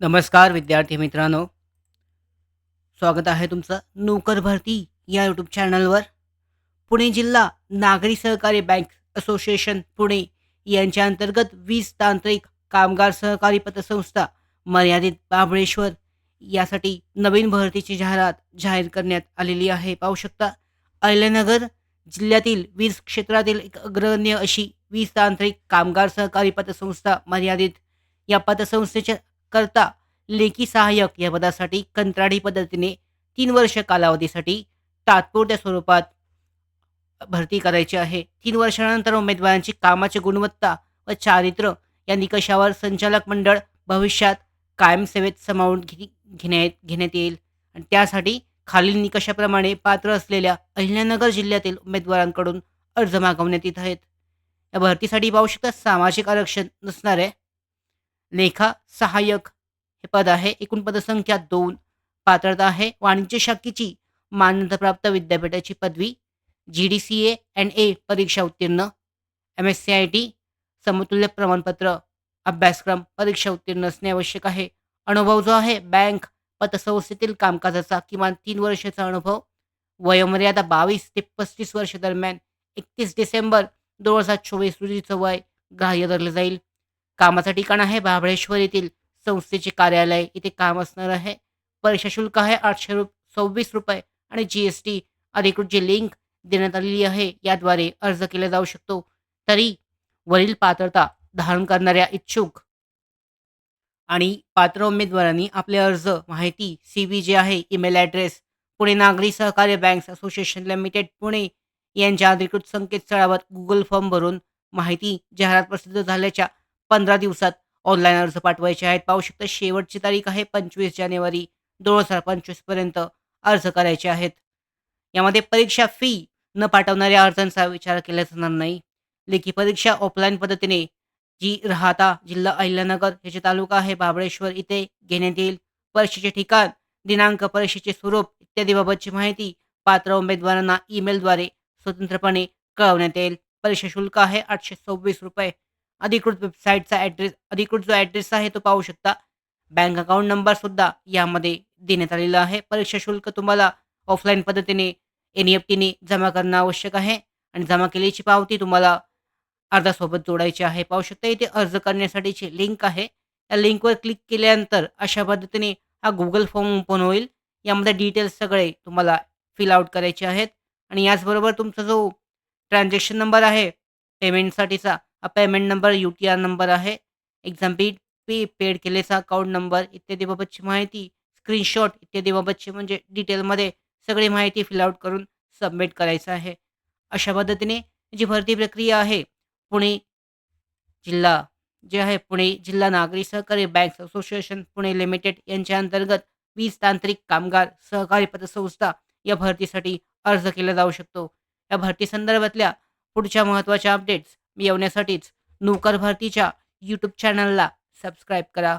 नमस्कार विद्यार्थी मित्रांनो. स्वागत आहे तुमचं नोकर भरती या यूट्यूब चॅनलवर पुणे जिल्हा नागरी सहकारी बँक असोसिएशन पुणे यांच्या अंतर्गत वीज तांत्रिक कामगार सहकारी पतसंस्था मर्यादित बाबळेश्वर यासाठी नवीन भरतीची जाहिरात जाहीर करण्यात आलेली आहे. पाहू शकता अहिल्यानगर जिल्ह्यातील वीज क्षेत्रातील एक अग्रगण्य अशी वीज तांत्रिक कामगार सहकारी पतसंस्था मर्यादित या पतसंस्थेच्या करता. लेखी सहाय्यक या पदासाठी कंत्राटी पद्धतीने तीन वर्ष कालावधीसाठी तात्पुरत्या स्वरूपात भरती करायची आहे. तीन वर्षानंतर उमेदवारांची कामाची गुणवत्ता व चारित्र्य या निकषावर संचालक मंडळ भविष्यात कायमसेवेत समावून घे घेण्यात घेण्यात येईल. आणि त्यासाठी खालील निकषाप्रमाणे पात्र असलेल्या अहिल्यानगर जिल्ह्यातील उमेदवारांकडून अर्ज मागवण्यात येत आहेत. या भरतीसाठी पाहू शकता सामाजिक आरक्षण नसणाऱ्या लेखा सहाय्यक. हे पद आहे एकूण पदसंख्या दोन. पात्रता आहे वाणिज्य शाखेची. मान्यताप्राप्त विद्यापीठाची पदवी. G D C A and A परीक्षा उत्तीर्ण. M S C I T समतुल्य प्रमाणपत्र. अभ्यासक्रम परीक्षा उत्तीर्ण असणे आवश्यक आहे. अनुभव जो आहे बँक पतसंस्थेतील कामकाजाचा किमान तीन वर्षाचा अनुभव. वयोमर्यादा बावीस ते पस्तीस वर्ष दरम्यान एकतीस डिसेंबर दोन हजार चोवीस रोजीचं वय ग्राह्य धरलं जाईल. कामाचं ठिकाण आहे बाबळेश्वर येथील संस्थेचे कार्यालय. इथे काम असणार आहे. परीक्षा शुल्क आहे आठशे रु सव्वीस रुपये आणि जी एस टी अधिकृत जी लिंक देण्यात आलेली आहे याद्वारे अर्ज केला जाऊ शकतो. तरी वरील पात्रता धारण करणाऱ्या इच्छुक आणि पात्र उमेदवारांनी आपले अर्ज माहिती सी व्ही जे आहे ईमेल ॲड्रेस पुणे नागरी सहकार्य बँक्स असोसिएशन लिमिटेड पुणे यांच्या अधिकृत संकेतस्थळावर गुगल फॉर्म भरून माहिती जाहिरात प्रसिद्ध झाल्याच्या पंधरा दिवसात ऑनलाईन अर्ज पाठवायचे आहेत. पाहू शकता शेवटची तारीख आहे पंचवीस जानेवारी दोन हजार पंचवीसपर्यंत अर्ज करायचे आहेत. यामध्ये परीक्षा फी न पाठवणाऱ्या अर्जांचा विचार केला जाणार नाही. लेखी परीक्षा ऑफलाईन पद्धतीने जी राहता जिल्हा अहिल्यानगर याचे तालुका आहे बाबळेश्वर. इथे घेण्यात येईल परीक्षेचे ठिकाण दिनांक परीक्षेचे स्वरूप इत्यादीबाबतची माहिती पात्र उमेदवारांना ईमेलद्वारे स्वतंत्रपणे कळवण्यात येईल. परीक्षा शुल्क आहे आठशे सव्वीस रुपये. अधिकृत वेबसाईटचा ॲड्रेस अधिकृत जो ॲड्रेस आहे तो पाहू शकता. बँक अकाउंट नंबरसुद्धा यामध्ये देण्यात आलेला आहे. परीक्षा शुल्क तुम्हाला ऑफलाईन पद्धतीने एन ई एफ टीने जमा करणं आवश्यक आहे. आणि जमा केल्याची पावती तुम्हाला अर्जासोबत जोडायची आहे. पाहू शकता इथे अर्ज करण्यासाठीची लिंक आहे. या लिंकवर क्लिक केल्यानंतर अशा पद्धतीने हा गुगल फॉर्म ओपन होईल. यामध्ये डिटेल्स सगळे तुम्हाला फिल आउट करायचे आहेत. आणि याचबरोबर तुमचा जो ट्रान्झॅक्शन नंबर आहे पेमेंटसाठीचा हा payment number U T R number आहे एक्झाम्पी पे पेड केलेचा अकाउंट नंबर इत्यादीबाबतची माहिती स्क्रीनशॉट इत्यादीबाबतची म्हणजे डिटेलमध्ये सगळी माहिती फिलआउट करून सबमिट करायचं आहे. अशा पद्धतीने जी भरती प्रक्रिया आहे पुणे जिल्हा जे आहे पुणे जिल्हा नागरी सहकारी बँक्स असोसिएशन पुणे लिमिटेड यांच्या अंतर्गत वीज तांत्रिक कामगार सहकारी पतसंस्था या भरतीसाठी अर्ज केला जाऊ शकतो. या भरती संदर्भातल्या पुढच्या महत्त्वाच्या अपडेट्स मिळवण्यासाठीच नोकर भारतीच्या यूट्यूब चॅनलला सबस्क्राईब करा.